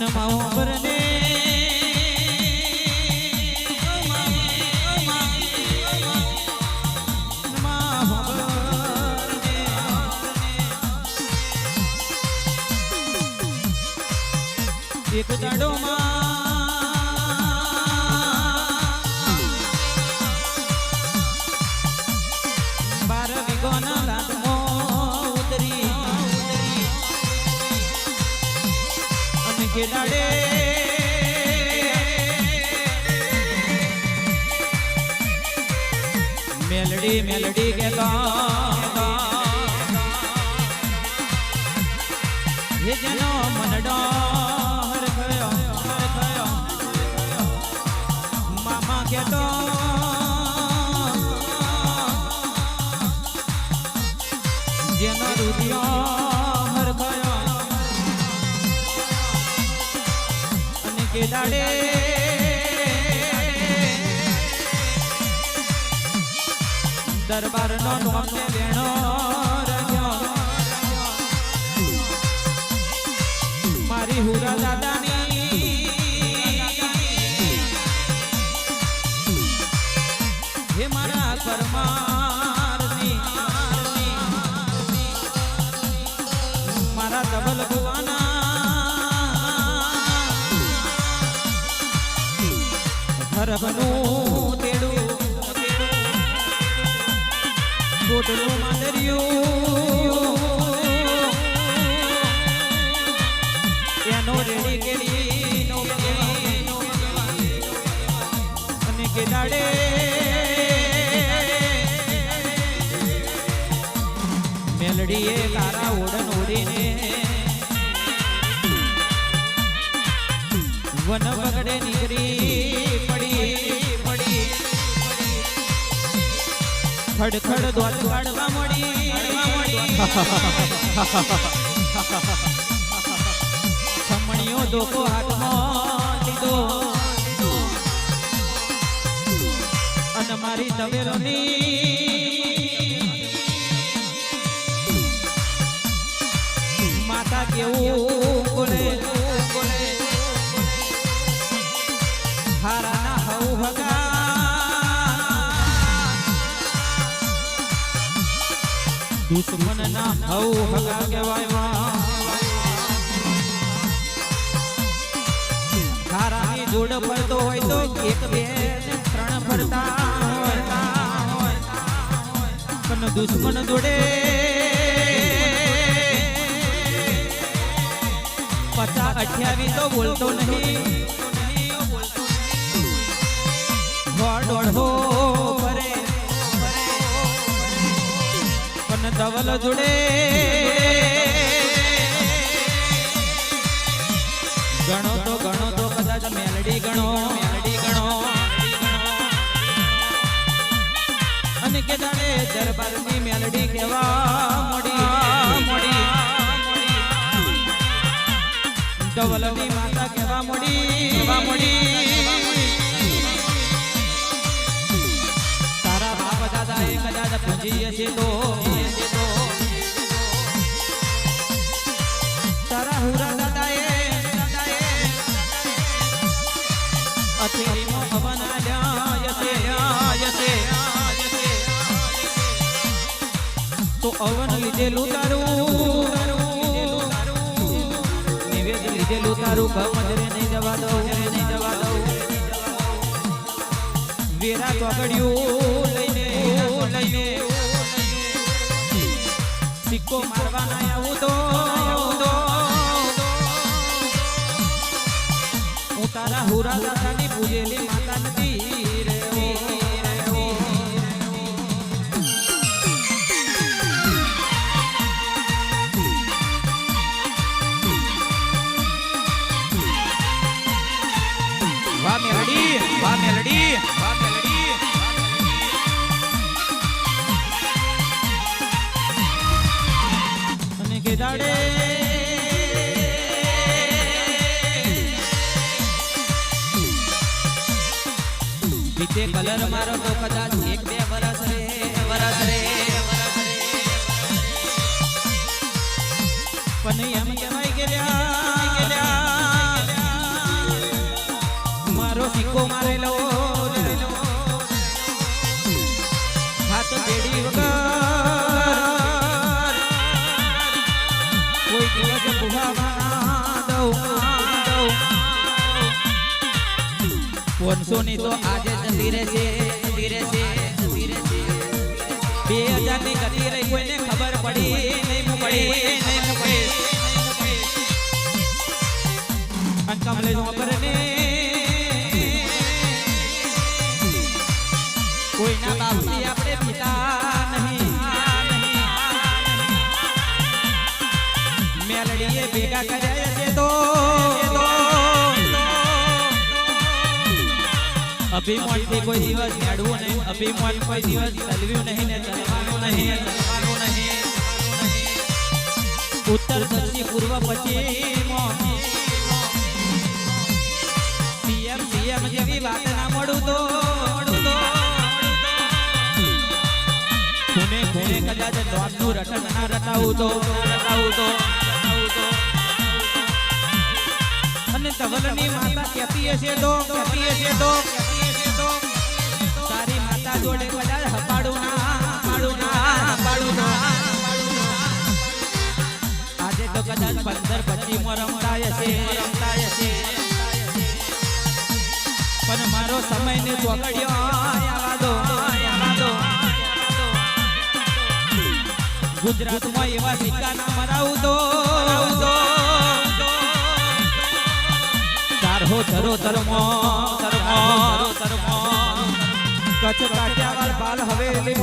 મનમાં ઉભરને મનમાં ઉભરને. એક અને કેડાડે મેલડી મેલડી ગેલા હે જેનો મનડો જેનો રૂપિયો કેદાડે દરબાર નો નોમને વેણો મારી હુરા હરભનું તેડું. ગોટલું માંદરિયું એનો રેડી નો અને કેદાડે મેલડીએ કારા ઓડન ઓડીને વન બગડે નીકળી, પડી પડી ખડખડ ખડ દોત કાઢવા મળી. છમણીઓ દોકો હાથમાં લીધો. મારી તવેરોની માતા કેવું દુશ્મન ના હઉ હગા કહેવાય હારાની જોડ ફરતો હોય તો એક બે ત્રણ ફરતા દુશ્મન જોડે પચાસ અઠ્યાવીસ તો બોલતો નહીં દોઢો ધવલ જોડે. ગણો તો ગણો તો કદાચ મેલડી ગણો. મેલડી ગણો અને કે જાણે દરબારની મેલડી કહેવા મોડી મોડી. ધવલની માતા કહેવા મોડી કહેવા મોડી. એ કદાચ પૂજી હશે તો તારા હુરા તો અવન લીધેલું તારું. નિવેદ લીધેલું તારું કમજરે નહીં જવા દઉં નહીં જવા દઉં વેરા ચોગડિયું તારા હુરા દાદાની પૂજેલી માતા નથી દાડે બીતે કલર મારો તો કદાચ એક બે વરસ રે વરસ રે. પણ એમ કહેવાય કે લ્યા, કોઈ ની તો આજે જતી રહેશે જતી રહેશે જતી રહેશે બે હજારની જતી રહી કોઈને ખબર પડી, નહીં પડી નહીં પડી. અંકમ લઈ ખબર ને કોઈના તો. અભિમાનથી કોઈ દિવસ મેળવું નહીં. અભિમાન કોઈ દિવસ ચલવ્યું નહીં ને ચલવાનું નહીં. ચલવાનું નહીં ઉત્તર દક્ષિણ પૂર્વ પશ્ચિમ સીએમ સીએમ જેવી વાત ના મળું તો. ખૂણે ખૂણે કદાચ નોમનું રટન ના રટાવું તો. રટાવું અને માતા કહેતી હશે તો કહેતી હશે તો તારી માતા જોડે કદાચ હપાડું ના હપાડું ના હપાડું ના આજે તો કદાચ પંદર પચી માં રમતા હશે. રમતા હશે પણ મારો સમય ને ચોકડ્યો આવા દો આવા દો. ગુજરાતમાં એવા સિક્કા ના મરાવું તો ચારહો ધરો ધર્મો ધર્મો ધર્મો કચ્છ કાઠિયાવાડ બાલ હવેલીમાં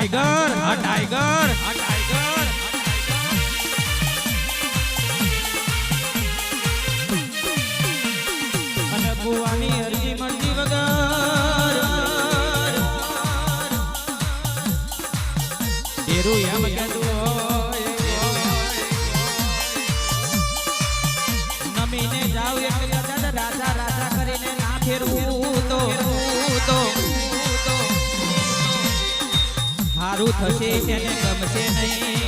ટાઈગર આ ટાઈગર આ ટાઈગર. અને ભુવાની અરજી મરજી વગર. એરું એમ હારું થશે એને ગમશે નહીં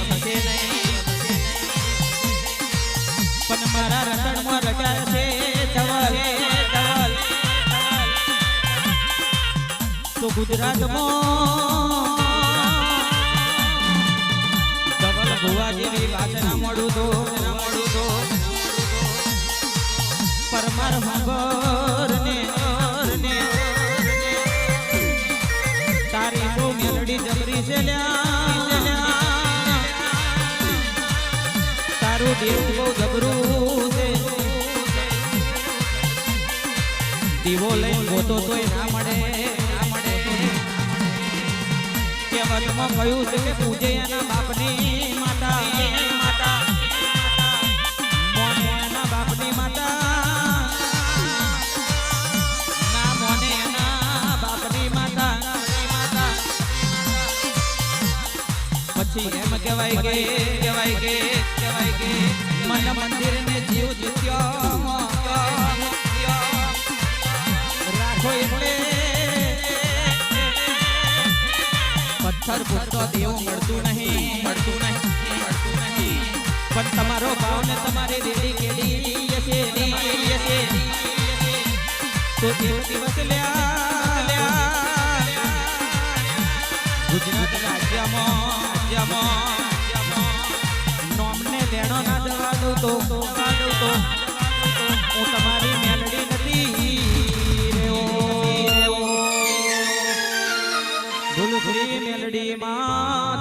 પણ મારા રતણમાં રચાય છે તો ગુજરાતમાં ધવલ વાત ના તો ના તો. પરમાર હંગર તારું દેવ બહુ ગભરું છે. દીવો લઈને ગોતો તોય ના મળે મળે. કહેવતમાં કહ્યું છે કે પૂજે એના બાપની માતા. એના બાપની માતા. પછી એમ કહેવાય કે કહેવાય કે કે મંદિર ને જીવ જીત્યો રાખો એટલે પથ્થર પુત્ર દેવું મળતું નહીં મળતું નહીં મળતું નહીં પણ તમારો ભાવ ને તમારી રેડી કેડી હશે તમારી હશે તો એક દિવસ લ્યા લ્યા ગુજરાત રાજ્યમાં રાજ્યમાં એનો ના જવા દઉં તો ના દઉં તો. હું તમારી મેલડી નથી મેલડી માં